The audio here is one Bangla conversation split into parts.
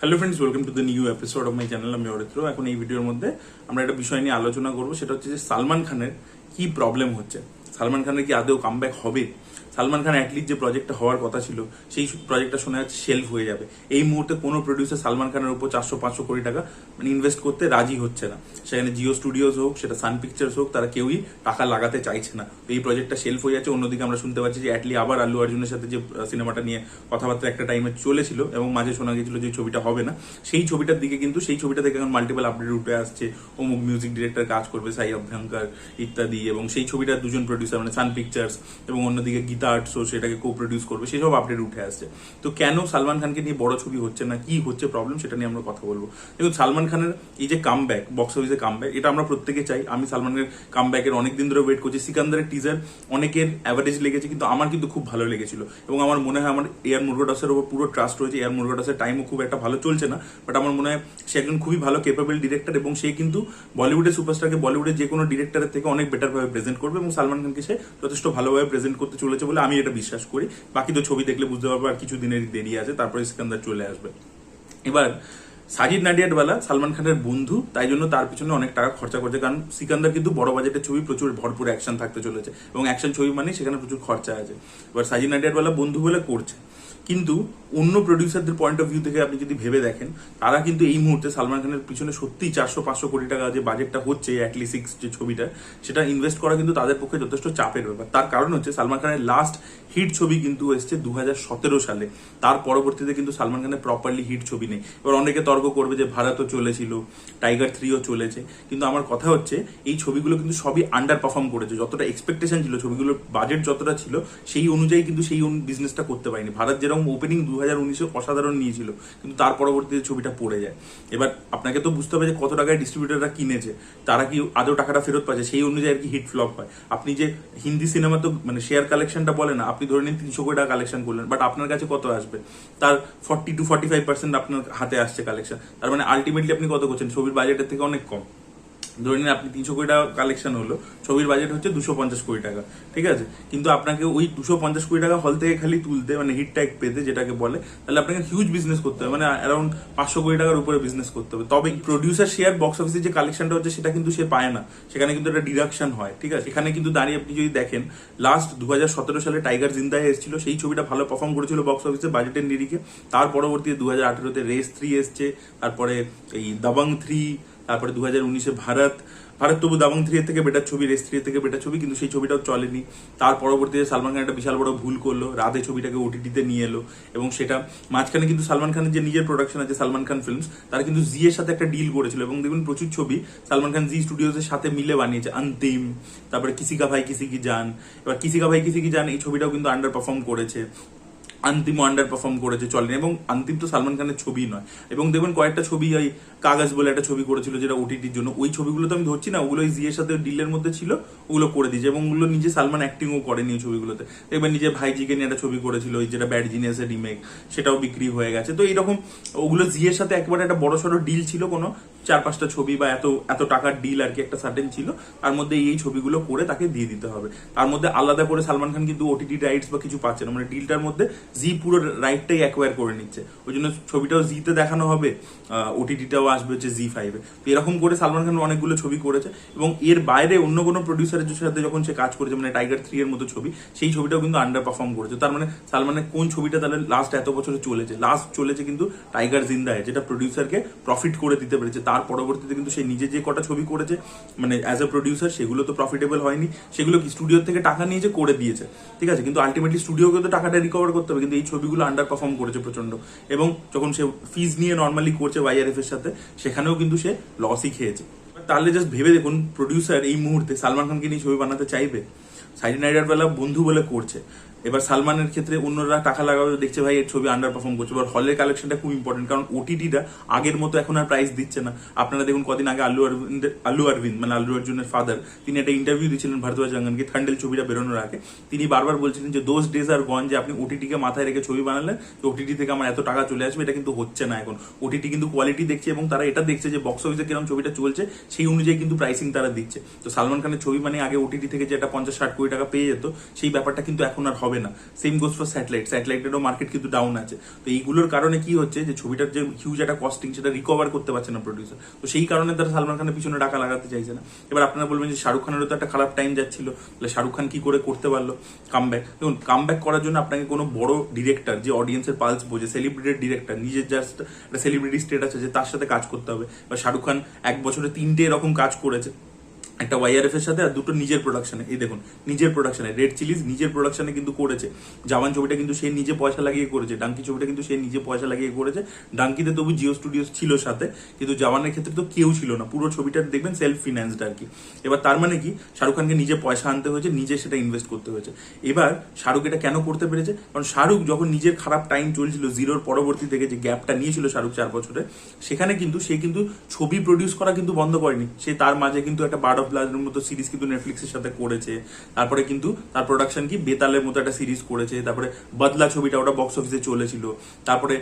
Hello friends welcome to the new episode of my channel আমি অরিত্র এখন এই ভিডিওর মধ্যে আমরা একটা বিষয় নিয়ে আলোচনা করব, সেটা হচ্ছে যে সালমান খানের কি প্রবলেম হচ্ছে? সালমান খানের কি আদৌ কামব্যাক হবে? সালমান খান অ্যাটলিস্ট যে প্রজেক্টটা হওয়ার কথা ছিল, সেই প্রজেক্টটা শোনা যাচ্ছে শেলফ হয়ে যাবে। এই মুহূর্তে কোনো প্রডিউসার সালমান খানের উপর চারশো, পাঁচশো কোটি টাকা মানে ইনভেস্ট করতে রাজি হচ্ছে না। সেখানে জিও স্টুডিওস হোক, সেটা সান পিকচার্স হোক, তারা কেউই টাকা লাগাতে চাইছে না। এই প্রজেক্টটা সেলফ হয়ে যাচ্ছে। অন্যদিকে আমরা শুনতে পাচ্ছি যে অ্যাটলি আবার আল্লু অর্জুনের সাথে যে সিনেমাটা নিয়ে কথাবার্তা একটা টাইমে চলেছিল এবং মাঝে শোনা গেছিল যে ছবিটা হবে না। সেই ছবিটার দিকে কিন্তু, সেই ছবিটা থেকে এখন মাল্টিপল আপডেট উঠে আসছে। অমুক মিউজিক ডিরেক্টর কাজ করবে, সাই অভ্যঙ্কর ইত্যাদি এবং সেই ছবিটার দুজন প্রডিউসার মানে সান পিকচার্স এবং অন্যদিকে গীতা আর্টসও সেটাকে কো প্রডিউস করবে, সেসব আপডেট উঠে আসছে। তো কেন সালমান খানকে নিয়ে বড় ছবি হচ্ছে না? কি হচ্ছে প্রবলেম সেটা নিয়ে আমরা কথা বলব। দেখুন, সালমান খানের এই যে কাম ব্যাক বক্স অফিসে কাম ব্যাক এটা আমরা প্রত্যেকে চাই। আমি সালমানের কাম ব্যাকের অনেকদিন ধরে ওয়েট করছি। সিকান্দারের টিজার অনেকের অ্যাভারেজ লেগেছে, কিন্তু আমার কিন্তু খুব ভালো লেগেছিল। এবং আমার মনে হয় আমার এয়ার মুরগাডাসের ওপর পুরো ট্রাস্ট রয়েছে। এয়ার মুরগাডাসের টাইমও খুব একটা ভালো চলছে না বাট আমার মনে হয় সে একজন খুবই ভালো কেপেবল ডিরেক্টর এবং সে কিন্তু বলিউডের সুপারস্টারকে বলিউডের যে কোনো ডিরেক্টরের থেকে অনেক বেটার ভাবে প্রেজেন্ট করবে এবং সালমান খানকে সে যথেষ্ট ভালোভাবে প্রেজেন্ট করতে চলেছে বলে আমি এটা বিশ্বাস করি। বাকি তো ছবি দেখলে বুঝতে পারব আর কিছু দিনের দেরি আছে, তারপরে সিকান্দার চলে আসবে। এবার, সাজিদ নাডিয়াডওয়ালা সালমান খানের বন্ধু, তাই জন্য তার পিছনে অনেক টাকা খরচা করছে। কারণ সিকান্দার কিন্তু বড় বাজেটের ছবি প্রচুর ভরপুর অ্যাকশন থাকতে চলেছে এবং অ্যাকশন ছবি মানে সেখানে প্রচুর খরচা আছে। এবার সাজিদ নাডিয়াডওয়ালা বন্ধু বলে করছে। কিন্তু অন্য প্রডিউসারদের পয়েন্ট অফ ভিউ থেকে আপনি যদি ভেবে দেখেন, তারা কিন্তু এই মুহূর্তে সালমান খানের পিছনে সত্যি চারশো, পাঁচশো কোটি টাকা যে বাজেটটা হচ্ছে অ্যাটলি সিক্স যে ছবিটা, সেটা ইনভেস্ট করা কিন্তু তাদের পক্ষে যথেষ্ট চাপের ব্যাপার। তার কারণ হচ্ছে সালমান খানের লাস্ট হিট ছবি কিন্তু এসছে দু সালে। তার পরবর্তীতে কিন্তু সালমান খানের প্রপারলি হিট ছবি নেই। এবার অনেকে তর্ক করবে যে ভারতও চলেছিল টাইগার থ্রিও চলেছে। কিন্তু আমার কথা হচ্ছে, এই ছবিগুলো কিন্তু সবই আন্ডার পারফর্ম করেছে। যতটা এক্সপেকটেশন ছিল, ছবিগুলোর বাজেট যতটা ছিল, সেই অনুযায়ী কিন্তু সেই বিজনেসটা করতে পারেনি। ভারত যেরকম ওপেনিং দু হাজার উনিশে অসাধারণ নিয়েছিল, কিন্তু তার পরবর্তীতে ছবিটা পড়ে যায়। এবার আপনাকে তো বুঝতে হবে যে কত টাকায় ডিস্ট্রিবিউটাররা কিনেছে, তারা কি আদৌ টাকাটা ফেরত পাচ্ছে? সেই অনুযায়ী আর কি হিট ফ্লপ হয়। আপনি যে হিন্দি সিনেমা তো মানে শেয়ার কালেকশনটা বলে না, আপনি ধরে নিন তিনশো কোটি টাকা কালেকশন করলেন বাট আপনার কাছে কত আসবে? তার forty to forty five percent আপনার হাতে আসছে কালেকশন তার মানে আলটিমেটলি আপনি কত করছেন? ছবির বাজেটের থেকে অনেক কম। ধরে নিন আপনি তিনশো কোটি টাকা কালেকশন হলো, ছবির বাজেট হচ্ছে দুশো পঞ্চাশ কোটি টাকা, ঠিক আছে? কিন্তু আপনাকে ওই দুশো পঞ্চাশ কোটি টাকা হল থেকে খালি তুলতে মানে হিট ট্যাগ পেতে যেটাকে বলে, তাহলে আপনাকে হিউজ বিজনেস করতে হবে মানে অ্যারাউন্ড পাঁচশো কোটি টাকার উপরে বিজনেস করতে হবে। তবে প্রডিউসার শেয়ার বক্স অফিসে যে কালেকশনটা হচ্ছে, সেটা কিন্তু সে পায় না। সেখানে কিন্তু একটা ডিডাকশন হয়, ঠিক আছে? এখানে কিন্তু দাঁড়িয়ে আপনি যদি দেখেন লাস্ট দু হাজার সতেরো সালে টাইগার জিন্দা এসেছিল, সেই ছবিটা ভালো পারফর্ম করেছিল বক্স অফিসে বাজেটের নিরিখে। তার পরবর্তীতে দু হাজার আঠেরোতে রেস থ্রি এসছে, তারপরে এই দাবাং থ্রি তারপরে দু হাজার উনিশে ভারত ভারত তবু দাবাং থ্রি থেকে বেটার ছবি, রেস থ্রি থেকে বেটার ছবি, কিন্তু সেই ছবিটাও চলেনি। তার পরবর্তীতে সালমান খান একটা বিশাল বড় ভুল করল রাধে ছবিটাকে ওটিটিতে নিয়ে এলো এবং সেটা মাঝখানে কিন্তু সালমান খানের যে নিজের প্রোডাকশন আছে, সালমান খান ফিল্মস তারা কিন্তু জি এর সাথে একটা ডিল করেছিল এবং দেখবেন প্রচুর ছবি সালমান খান জি স্টুডিওজের সাথে মিলে বানিয়েছে অন্তিম তারপরে কিসিকা ভাই কিসি কি জান। এবার কিসিকা ভাই কিসি কি জান এই ছবিটাও কিন্তু আন্ডার পারফর্ম করেছে। আন্তিম আন্ডার পারফর্ম করেছে, চলেনি। এবং আন্তিম তো সালমান খানের ছবি নয়। এবং দেখবেন কয়েকটা ছবি ওই কাগজ বলে একটা ছবি করেছিল যেটা ওটিটির জন্য। ওই ছবিগুলো তো আমি ধরছি না, ওগুলো জিয়ের সাথে ডিলের মধ্যে ছিল, ওগুলো করে দিয়েছে। এবং ওগুলো নিজে সালমান অ্যাক্টিংও করেনি ওই ছবিগুলোতে। দেখবেন নিজের ভাইজিকে নিয়ে একটা ছবি করেছিল, ওই যেটা ব্যাড জিনিয়াসের রিমেক সেটাও বিক্রি হয়ে গেছে। তো এইরকম ওগুলো জিয়ের সাথে একেবারে একটা বড় সড়ো ডিল ছিল কোনো চার পাঁচটা ছবি বা এত এত টাকার ডিল আর কি একটা সার্টেন ছিল। তার মধ্যে এই ছবিগুলো করে তাকে দিয়ে দিতে হবে। তার মধ্যে আলাদা করে সালমান খান কিন্তু ওটিটি রাইটস বা কিছু পাচ্ছে না। মানে ডিলটার মধ্যে জি পুরো রাইটটাই অ্যাকোয়ার করে নিচ্ছে। ওই জন্য ছবিটাও জিতে দেখানো হবে ওটিটিটাও আসবে হচ্ছে জি ফাইভে তো এরকম করে সালমান খান অনেকগুলো ছবি করেছে এবং এর বাইরে অন্য কোনো প্রডিউসারের সাথে যখন সে কাজ করেছে মানে টাইগার থ্রি এর মতো ছবি, সেই ছবিটাও কিন্তু আন্ডার পারফর্ম করেছে। তার মানে সালমানের কোন ছবিটা তাহলে লাস্ট এত বছরে চলেছে? লাস্ট চলেছে কিন্তু টাইগার জিন্দায় যেটা প্রডিউসারকে প্রফিট করে দিতে পেরেছে। তার পরবর্তীতে কিন্তু সে নিজে যে কটা ছবি করেছে মানে অ্যাজ এ প্রডিউসার সেগুলো তো প্রফিটেবল হয়নি। সেগুলো কি স্টুডিও থেকে টাকা নিয়েছে করে দিয়েছে। ঠিক আছে? কিন্তু আলটিমেটলি স্টুডিওকে তো টাকাটা রিকভার করতে হবে, কিন্তু এই ছবিগুলো আন্ডার পারফর্ম করেছে প্রচণ্ড এবং যখন সে ফিজ নিয়ে নর্মালি করছে ওয়াইআরএফ এর সাথে, সেখানেও কিন্তু সে লসই খেয়েছে। তাহলে জাস্ট ভেবে দেখুন প্রডিউসার এই মুহূর্তে সালমান খানকে নিয়ে ছবি বানাতে চাইবে? সাইডিনাইডার বেলা বন্ধু বলে করছে। এবার সালমানের ক্ষেত্রে অন্যরা টাকা লাগাবে দেখছে ভাই এর ছবি আন্ডার পারফর্ম করছে। এবার হলের কালেকশনটা খুব ইম্পর্টেন্ট কারণ ওটিটিটা আগের মতো এখন আর প্রাইস দিচ্ছে না। আপনারা দেখুন কদিন আগে আল্লু অরবিন্দ আল্লু অরবিন্দ মানে আল্লু অর্জুনের ফাদার তিনি একটা ইন্টারভিউ দিয়েছিলেন ভারতবাজ জাঙ্গানকে থান্ডেল ছবিটা বেরোনোর আগে। তিনি বারবার বলছিলেন যে দোজ ডেজ আর গন যে আপনি ওটিটিকে মাথায় রেখে ছবি বানালেন তো ওটিটি থেকে আমার এত টাকা চলে আসবে, এটা কিন্তু হচ্ছে না এখন। ওটিটি কিন্তু কোয়ালিটি দেখছে এবং তারা এটা দেখছে যে বক্স অফিসে কীরকম ছবিটা চলছে, সেই অনুযায়ী কিন্তু প্রাইসিং তারা দিচ্ছে। তো সালমান খানের ছবি মানে আগে ওটিটি থেকে যে একটা পঞ্চাশ, ষাট কোটি টাকা পেয়ে যেত, সেই ব্যাপারটা কিন্তু এখন আর হবে হবে না। সেম গোস ফর স্যাটেলাইট স্যাটেলাইটেরও মার্কেট কিন্তু ডাউন আছে। তো এইগুলোর কারণে কি হচ্ছে যে ছবিটার যে হিউজ একটা কস্টিং সেটা রিকভার করতে পারছে না প্রডিউসার তো সেই কারণে তারা সালমান খানের পিছনে টাকা লাগাতে চাইছে না। এবার আপনারা বলবেন যে শাহরুখ খানেরও তো একটা খারাপ টাইম যাচ্ছিল। তাহলে শাহরুখ খান কি করে করতে পারল? কামব্যাক দেখুন কামব্যাক করার জন্য আপনাকে কোনো বড় ডিরেক্টর যে অডিয়েন্সের পালস বোঝে সেলিব্রিটেড ডিরেক্টর নিজের জাস্ট একটা সেলিব্রিটি স্টেটাস আছে তার সাথে কাজ করতে হবে। বা শাহরুখ খান এক বছরে তিনটে এরকম কাজ করেছে। একটা ওয়াইআরএফ এর সাথে আর দুটো নিজের প্রোডাকশনে এই দেখুন, নিজের প্রোডাকশনে রেড চিলিজ নিজের প্রোডাকশনে কিন্তু করেছে। জামান ছবিটা কিন্তু সে নিজে পয়সা লাগিয়ে করেছে। ডাঙ্কি ছবিটা কিন্তু সে নিজে পয়সা লাগিয়ে করেছে। ডাঙ্কিতে তবু জিও স্টুডিওস ছিল সাথে, কিন্তু জামানের ক্ষেত্রে তো কেউ ছিল না। পুরো ছবিটা দেখবেন সেলফ ফিনান্সড আর কি। এবার তার মানে কি? শাহরুখ খানকে নিজে পয়সা আনতে হয়েছে, নিজে সেটা ইনভেস্ট করতে হয়েছে। এবার শাহরুখ এটা কেন করতে পেরেছে? কারণ শাহরুখ যখন নিজের খারাপ টাইম চলছিল জিরোর পরবর্তী থেকে যে গ্যাপটা নিয়েছিল শাহরুখ চার বছরে, সেখানে কিন্তু সে কিন্তু ছবি প্রডিউস করা কিন্তু বন্ধ করেনি। সে তার মাঝে কিন্তু একটা বার্ড অফ ব্লাজের মতো সিরিজ কিন্তু নেটফ্লিক্সের সাথে করেছে। তারপরে কিন্তু তার প্রোডাকশন কি? বেতালের মতো একটা সিরিজ করেছে। তারপরে বদলা ছবিটা ওটা বক্স অফিসে চলেছিল। তারপরে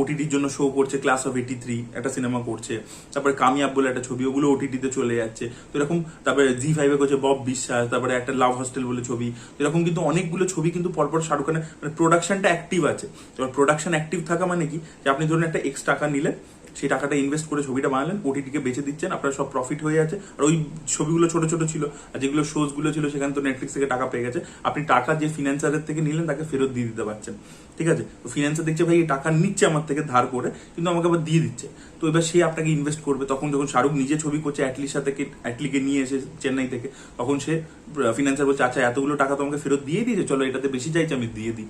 ওটিটির জন্য শো করছে ক্লাস অফ এইটি থ্রি একটা সিনেমা করছে। তারপরে কামিয়াব বলে একটা ছবি, ওগুলো ওটিটিতে চলে যাচ্ছে। তো এরকম, তারপরে জি ফাইভে করছে বব বিশ্বাস তারপরে একটা লাভ হস্টেল বলে ছবি। এরকম কিন্তু অনেকগুলো ছবি কিন্তু পরপর শাহরুখ খানের মানে প্রোডাকশনটা অ্যাক্টিভ আছে। এবার প্রোডাকশন অ্যাক্টিভ থাকা মানে কি? যে আপনি ধরুন একটা এক্স টাকা নিলেন সেই টাকাটা ইনভেস্ট করে ছবিটা বানালেন ওটিটিকে বেচে দিচ্ছেন, আপনার সব প্রফিট হয়ে যাচ্ছে। আর ওই ছবিগুলো ছোট ছোট ছিল, আর যেগুলো শোজগুলো ছিল, সেখানে তো নেটফ্লিক্স থেকে টাকা পেয়ে গেছে। আপনি টাকা যে ফিনান্সারের থেকে নিলেন, তাকে ফেরত দিয়ে দিতে পারছেন। ঠিক আছে? তো ফিনান্সার দেখছে, ভাই টাকা নিচ্ছে আমার থেকে ধার করে, কিন্তু আমাকে আবার দিয়ে দিচ্ছে। তো এবার সে আপনাকে ইনভেস্ট করবে। তখন যখন শাহরুখ নিজে ছবি করছে অ্যাটলির সাথে অ্যাটলিকে নিয়ে এসে চেন্নাই থেকে, তখন সে ফিনান্সার বলছে আচ্ছা এতগুলো টাকা তো আমাকে ফেরত দিয়ে দিয়েছে, চলো এটাতে বেশি চাইছে, আমি দিয়ে দিই।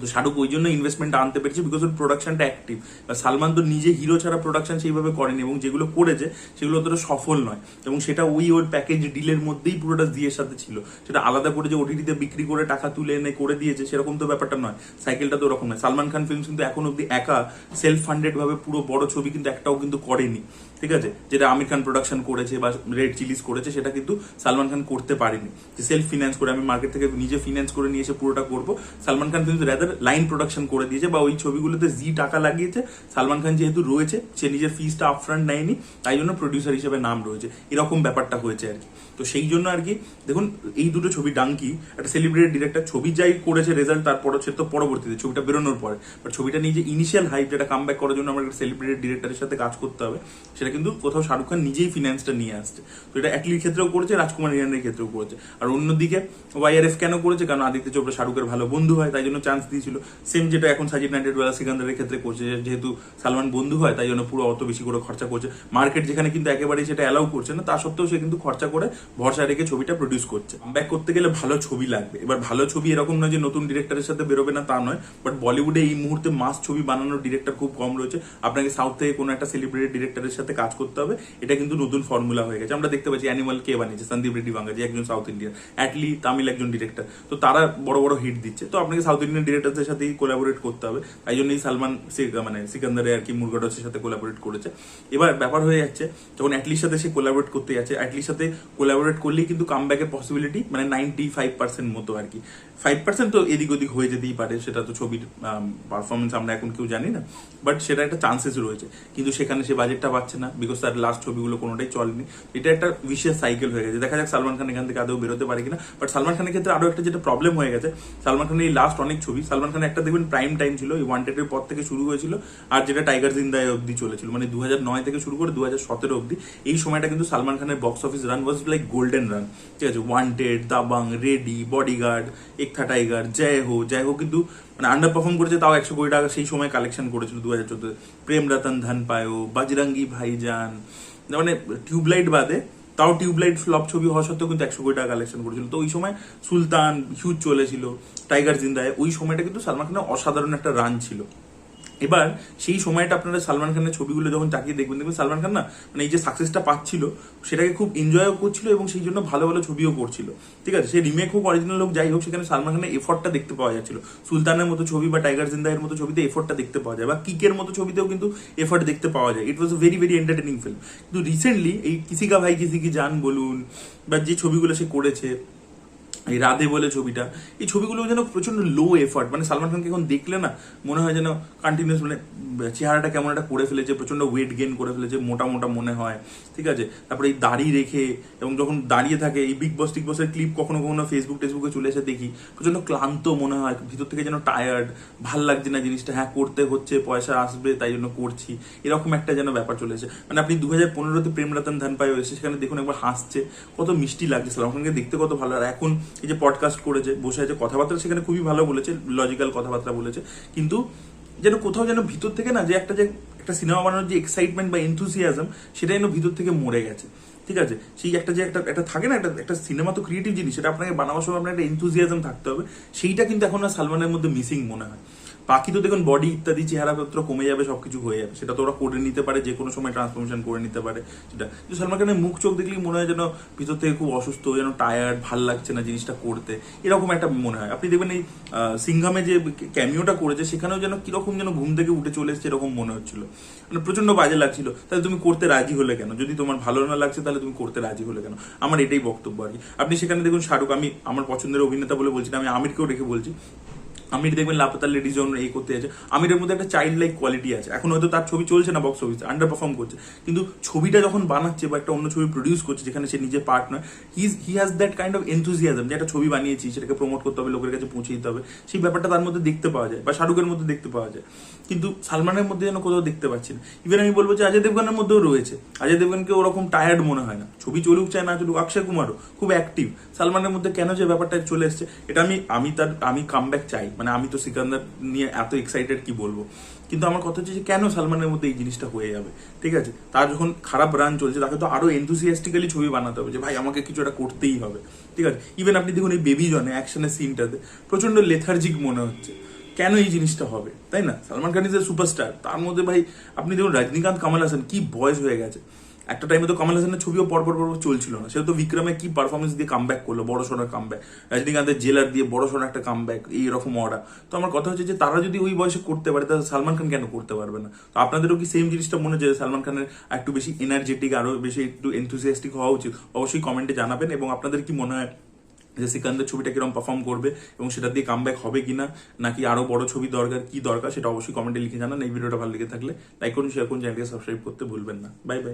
তো শাহরুখ ওই জন্য ইনভেস্টমেন্ট আনতে পেরেছে বিকজ ওর প্রোডাকশনটা অ্যাক্টিভ সালমান তো নিজে হিরো ছাড়া প্রোডাকশন সেইভাবে করেনি এবং যেগুলো করেছে সেগুলো অতটা সফল নয়। এবং সেটা ওই ওর প্যাকেজ ডিলের মধ্যেই পুরোটা দিয়ের সাথে ছিল। সেটা আলাদা করে যে ওটিটিতে বিক্রি করে টাকা তুলে এনে করে দিয়েছে, সেরকম তো ব্যাপারটা নয়। সাইকেলটা তো ওরকম নয়। সালমান খান ফিল্মস কিন্তু এখন অব্দি একা সেলফ ফান্ডেড ভাবে পুরো বড় ছবি কিন্তু একটাও কিন্তু করেনি। ঠিক আছে? যেটা আমির খান প্রোডাকশন করেছে বা রেড চিলিস করেছে, সেটা কিন্তু সালমান খান করতে পারেনি। যে সেলফ ফিনান্স করে, আমি মার্কেট থেকে নিজে ফিনান্স করে নিয়ে এসে পুরোটা করব। সালমান খান কিন্তু রেদার লাইন প্রোডাকশন করে দিয়েছে বা ওই ছবিগুলোতে জি টাকা লাগিয়েছে। সালমান খান যেহেতু রয়েছে, সে নিজের ফিজটা আপফ্রন্ট নেয়নি, তাই জন্য প্রডিউসার হিসেবে নাম রয়েছে। এরকম ব্যাপারটা হয়েছে আর কি। তো সেই জন্য আর কি, দেখুন, এই দুটো ছবি ডাঙ্কি, একটা সেলিব্রিটেড ডিরেক্টর ছবি যাই করেছে রেজাল্ট তারপর সে তো পরবর্তীতে ছবিটা বেরোনোর পরে। বাট ছবিটা নিয়ে যে ইনিশিয়াল হাইপ যেটা কাম ব্যাক করার জন্য আমার একটা সেলিব্রিটেড ডিরেক্টরের সাথে কাজ করতে হবে সেটা কিন্তু কোথাও শাহরুখ খান নিজেই ফিনান্সটা নিয়ে আসছে। তো এটা অ্যাটলির ক্ষেত্রেও করেছে, রাজকুমার ইরানের ক্ষেত্রেও করেছে। আর অন্যদিকে ওয়াইআরএফ কেন করেছে? কারণ আদিত্য চোপড়া শাহরুখের ভালো বন্ধু হয়, তাই জন্য চান্স দিয়েছিল। সেম যেটা এখন সাজিদ নাইটেড বেলা সিকান্দারের ক্ষেত্রে করছে যেহেতু সালমান বন্ধু হয়, তাই জন্য পুরো অত বেশি করে খরচা করছে। মার্কেট যেখানে কিন্তু একেবারেই সেটা অ্যালাউ করছে না, তা সত্ত্বেও সে কিন্তু খরচা করে ভরসা রেখে ছবিটা প্রডিউস করছে। ব্যাক করতে গেলে ভালো ছবি লাগবে। এবার ভালো ছবি এরকম নয় যে নতুন ডিরেক্টরের সাথে বেরোবে না তা নয় বাট বলিউডে এই মুহূর্তে মাস ছবি বানানোর ডিরেক্টর খুব কম রয়েছে। আপনাকে সাউথ থেকে কোনো একটা সেলিব্রিটি ডিরেক্টরের সাথে কাজ করতে হবে। এটা কিন্তু নতুন ফর্মুলা হয়ে গেছে। আমরা দেখতে পাচ্ছি অ্যানিমাল কে বানিয়েছে সন্দীপ রেড্ডি বাঙ্গাজি একজন সাউথ ইন্ডিয়ান অ্যাটলি তামিল একজন ডিরেক্টর তো তারা বড় বড় হিট দিচ্ছে। তো আপনাকে সাউথ ইন্ডিয়ান ডিরেক্টরদের সাথেই কোলাবোরেট করতে হবে। তাই জন্যই সালমান মানে সিকান্দারে আর কি মুরগাডসের সাথে কোলাবোরেট করেছে। এবার ব্যাপার হয়ে যাচ্ছে, যখন অ্যাটলির সাথে সে কোলাবোরেট করতে যাচ্ছে অ্যাটলির সাথে কোলাবোরেট করলেই কিন্তু কাম ব্যাকের পসিবিলিটি মানে নাইনটি ফাইভ পার্সেন্ট মতো আর কি। ফাইভ পার্সেন্ট তো এদিক ওদিক হয়ে যেতেই পারে, সেটা তো ছবির পারফরমেন্স আমরা এখন কেউ জানি না বাট সেটা একটা চান্সেস রয়েছে। কিন্তু সেখানে সে বাজেটটা পাচ্ছে না বিকজ তার লাস্ট ছবিগুলো কোনোটাই চলেনি। এটা একটা বিশেষ সাইকেল হয়ে গেছে। দেখা যাক সালমান খান এখান থেকে আদৌ বেরোতে পারে কিনা বাট সালমান খানের ক্ষেত্রে আরও একটা যেটা প্রবলেম হয়ে গেছে, সালমান খানের এই লাস্ট অনেক ছবি। সালমান খানের একটা দেখবেন প্রাইম টাইম ছিল, এই ওয়ান্টেড এর পর থেকে শুরু হয়েছিল, আর যেটা টাইগার জিন্দায় অব্দি চলেছিল মানে দু নয় থেকে শুরু করে দু হাজার সতেরো অব্দি এই সময়টা কিন্তু সালমান খানের box office run was like golden run ঠিক আছে ওয়ান্টেড দাবাং রেডি বডিগার্ড একথা টাইগার জয় হো জয় হো কিন্তু মানে আন্ডার পারফর্ম করেছে তাও একশো কোটি টাকা সেই সময় কালেকশন করেছিল দু হাজার চোদ্দ প্রেম রতন, ধন পায়ো, বাজরঙ্গি ভাইজান মানে টিউবলাইট বাদে, তাও টিউবলাইট ফ্লপ ছবি হওয়া সত্ত্বেও কিন্তু একশো কোটি টাকা কালেকশন করেছিল। তো ওই সময় সুলতান, হিউজ চলেছিল টাইগার জিন্দায় ওই সময়টা কিন্তু সালমান খানের অসাধারণ একটা রান ছিল। এবার সেই সময়টা আপনারা সালমান খানের ছবিগুলো যখন তাকিয়ে দেখবেন দেখবেন সালমান খান না মানে এই যে সাকসেসটা পাচ্ছিল, সেটাকে খুব এনজয়ও করছিল এবং সেই জন্য ভালো ভালো ছবিও করছিল। ঠিক আছে? সে রিমেক হোক অরিজিনাল হোক, যাই হোক, সেখানে সালমান খানের এফর্টটা দেখতে পাওয়া যাচ্ছিল। সুলতানের মতো ছবি বা টাইগার জিন্দাহের মতো ছবিতে এফর্টটা দেখতে পাওয়া যায় বা কিকের মতো ছবিতেও কিন্তু এফর্ট দেখতে পাওয়া যায়। It was a very very entertaining film কিন্তু রিসেন্টলি এই কিসি কা ভাই কিসি কি জান বলুন, বা যে ছবিগুলো সে করেছে এই রাধে বলে ছবিটা, এই ছবিগুলো যেন প্রচণ্ড লো এফার্ট মানে সালমান খানকে এখন দেখলে না মনে হয় যেন কন্টিনিউস মানে চেহারাটা কেমন একটা করে ফেলেছে প্রচণ্ড ওয়েট গেইন করে ফেলেছে, মোটা মোটা মনে হয়, ঠিক আছে? তারপরে এই দাড়ি রেখে, এবং যখন দাঁড়িয়ে থাকে, এই বিগ বস টিগ বসের ক্লিপ কখনো কখনো ফেসবুক টেসবুকে চলে এসে দেখি প্রচণ্ড ক্লান্ত মনে হয়, ভিতর থেকে যেন টায়ার্ড ভালো লাগছে না জিনিসটা হ্যাঁ করতে হচ্ছে, পয়সা আসবে, তাই জন্য করছি, এরকম একটা যেন ব্যাপার চলেছে মানে আপনি দু হাজার পনেরোতে প্রেম রতন ধান পাই হয়েছে সেখানে দেখুন একবার হাসছে, কত মিষ্টি লাগছে, সালমান খানকে দেখতে কত ভালো আর এখন এই যে পডকাস্ট করেছে, বসে আছে, কথাবার্তা সেখানে খুবই ভালো বলেছে লজিক্যাল কথাবার্তা বলেছে। কিন্তু যেন কোথাও যেন ভিতর থেকে না যে একটা যে একটা সিনেমা বানানোর যে এক্সাইটমেন্ট বা এনথুসিয়াজম সেটা যেন ভিতর থেকে মরে গেছে। ঠিক আছে? সেই একটা যে একটা একটা থাকে না, একটা একটা সিনেমা তো ক্রিয়েটিভ জিনিস, সেটা আপনাকে বানাবার সময় আপনার একটা এনথুজিয়াজম থাকতে হবে। সেইটা কিন্তু এখন না সালমানের মধ্যে মিসিং মনে হয়। বাকি তো দেখুন বডি ইত্যাদি চেহারাপত্র কমে যাবে, সবকিছু হয়ে যাবে। সেটা তো ওরা করে নিতে পারে, যে কোনো সময় ট্রান্সফরমেশন করে নিতে পারে। সেটা কিন্তু সালমান খানের মুখ চোখ দেখলেই মনে হয় যেন ভিতর থেকে খুব অসুস্থ, যেন টায়ার্ড ভালো লাগছে না জিনিসটা করতে। এরকম একটা মনে হয়। আপনি দেখবেন এই সিংহামে যে ক্যামিওটা করেছে, সেখানেও যেন কীরকম যেন ঘুম থেকে উঠে চলে এসছে, এরকম মনে হচ্ছিল। মানে প্রচণ্ড বাজে লাগছিল। তাহলে তুমি করতে রাজি হলে কেন? যদি তোমার ভালো না লাগছে, তাহলে তুমি করতে রাজি হলে কেন? আমার এটাই বক্তব্য আর কি। আপনি সেখানে দেখুন শাহরুখ, আমি আমার পছন্দের অভিনেতা বলে বলছি না, আমি আমিরকেও রেখে বলছি। আমির দেখবেন লাপাতা লেডিজ এই করতে আছে আমিরের মধ্যে একটা চাইল্ড লাইক কোয়ালিটি আছে। এখন হয়তো তার ছবি চলছে না বক্স অফিসে আন্ডার পারফর্ম করছে। কিন্তু ছবিটা যখন বানাচ্ছে বা একটা অন্য ছবি প্রডিউস করছে, যেখানে সে নিজে পার্ট নয় he he has that kind of enthusiasm যে একটা ছবি বানিয়েছি, সেটাকে প্রমোট করতে হবে, লোকের কাছে পৌঁছে দিতে হবে। সেই ব্যাপারটা তার মধ্যে দেখতে পাওয়া যায় বা শাহরুখের মধ্যে দেখতে পাওয়া যায়। কিন্তু সালমানের মধ্যে যেন কোথাও দেখতে পাচ্ছি না। ইভেন আমি বলব যে অজয় দেবগানের মধ্যেও রয়েছে। অজয় দেবগানকে ওরকম টায়ার্ড মনে হয় না। ছবি চলুক চায় না চলুক, অক্ষয় কুমারও খুব অ্যাক্টিভ সালমানের মধ্যে কেন যে ব্যাপারটা চলে এসছে, এটা আমি আমি তার, আমি কামব্যাক চাই। মানে আমি তো সিকান্দার নিয়ে এত এক্সাইটেড কি বলব? কিন্তু আমার কথা হচ্ছে যে কেন সালমানের মধ্যে এই জিনিসটা হয়ে যাবে? ঠিক আছে? তার যখন খারাপ রান চলছে, তাকে তো আরও এনথুসিয়াস্টিক্যালি ছবি বানাতে হবে যে, ভাই, আমাকে কিছু একটা করতেই হবে। ঠিক আছে? ইভেন আপনি দেখুন এই বেবি জনে অ্যাকশনের সিনটাতে প্রচণ্ড লেথার্জিক মনে হচ্ছে। কেন এই জিনিসটা হবে? তাই না? Salman Khan is a superstar তার মধ্যে ভাই, আপনি দেখুন, রজনীকান্ত, কামাল হাসান, কি বয়স হয়ে গেছে। একটা টাইমে তো কামাল হাসানের ছবিও পরপর পরপর চলছিল না। সেটা তো বিক্রমে কি পারফরমেন্স দিয়ে কামব্যাক করল, বড় সড়ো কামব্যাক রজনীকান্তের জেলার দিয়ে বড় সড়ো একটা কাম কামব্যাক এইরকম অর্ডার তো আমার কথা হচ্ছে যে তারা যদি ওই বয়সে করতে পারে, তাহলে সালমান খান কেন করতে পারবে না? তো আপনাদেরও কি সেম জিনিসটা মনে হচ্ছে সালমান খানের একটু বেশি এনার্জেটিক আরও বেশি একটু এনথুসিয়াস্টিক হওয়া উচিত? অবশ্যই কমেন্টে জানাবেন এবং আপনাদের কি মনে হয় যে সিকান্দের ছবিটা কীরকম পারফর্ম করবে এবং সেটা দিয়ে কামব্যাক হবে কিনা, নাকি আরও বড় ছবি দরকার, কি দরকার, সেটা অবশ্যই কমেন্টে লিখে জানান। এই ভিডিওটা ভালো লেগে থাকলে লাইক করুন শেয়ার করুন চ্যানেলকে সাবস্ক্রাইব করতে ভুলবেন না। Bye bye